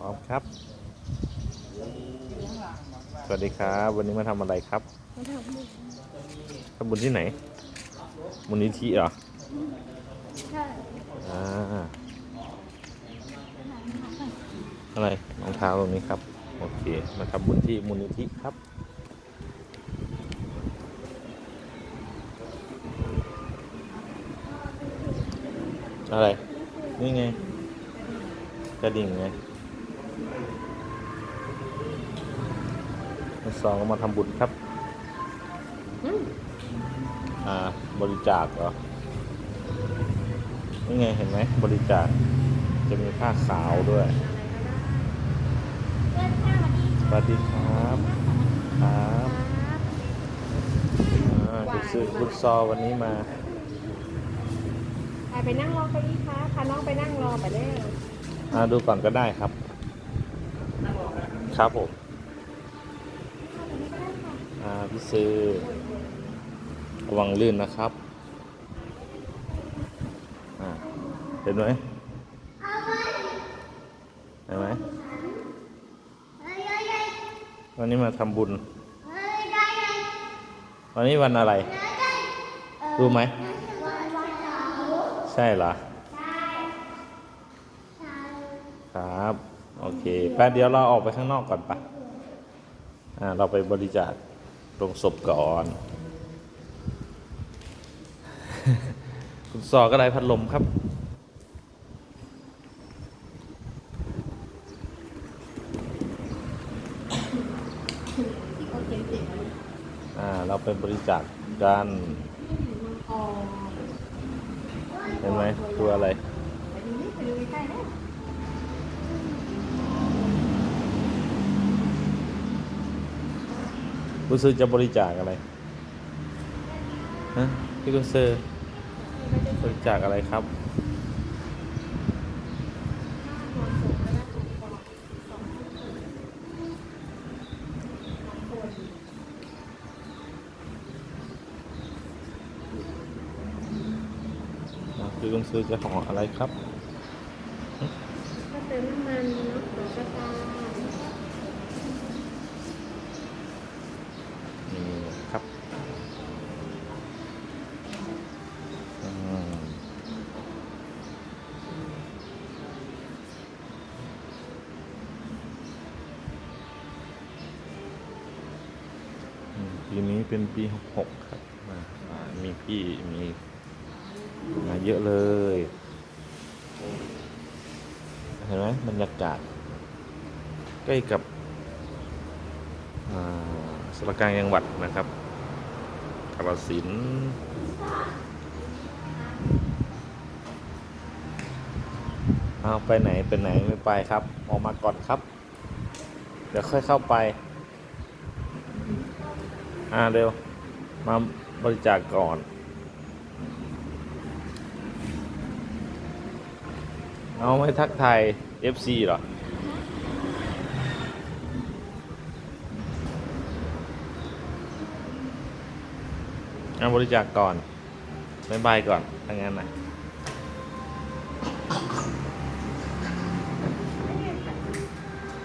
พร้อมครับ สวัสดีครับ วันนี้มาทำอะไรครับมาทำบุญทำบุญที่ไหนมูลนิธิเหรอใช่อ่าอะไรรองเท้าตรงนี้ครับ โอเค มาทำบุญที่มูลนิธิครับอะไร นี่ไง กระดิ่งไง อันสองก็มาทำบุญครับ อ่า บริจาคเหรอ นี่ไงเห็นไหม บริจาค จะมีผ้าขาวด้วยสวัสดีครับ ครับอ่าคุณซื้อคุณซอวันนี้มา ไปไปนั่งรอเก้าอี้ค่ะพาน้องไปนั่งรอไปเร็วอ่า ดูก่อนก็ได้ครับ ครับผมอ่าพี่ซื้อระวังลื่นนะครับอ่าเห็นไหมเห็นไหมวันนี้มาทำบุญ วันนี้วันอะไร รู้ไหม ใช่เหรอ ครับ โอ เคแป๊บเดียวเราออกไปข้างนอกก่อนปะอ่าเราไปบริจาคตรงศพก่อน คุณซอก็ได้พัดลมครับอ่าเราไปบริจาคกันเห็นไหมตัวอะไร ไปดูนี่ไปดูใกล้ๆนะ คุณซื้อจะบริจาคอะไรฮะพี่คุณซื้อบริจาคอะไรครับอ่าพี่คุณซื้อจะห่ออะไรครับ ก็เติมน้ำมันเนาะหัวกระตา นี่ครับอืมอืม ปีนี้เป็นปีหกหกครับอ่ามีพี่มีมาเยอะเลย เห็นไหมบรรยากาศ ใกล้กับอ่าสารกลางจังหวัดนะครับกาฬสินเอาไปไหนไปไหนไม่ไปครับ ออกมาก่อนครับ เดี๋ยวค่อยเข้าไป อ่าเร็ว มาบริจาคกก่อน เอาไม่ทักไทย FC เหรอ เอาบริจาคกก่อนบายบายก่อนทางงานนะ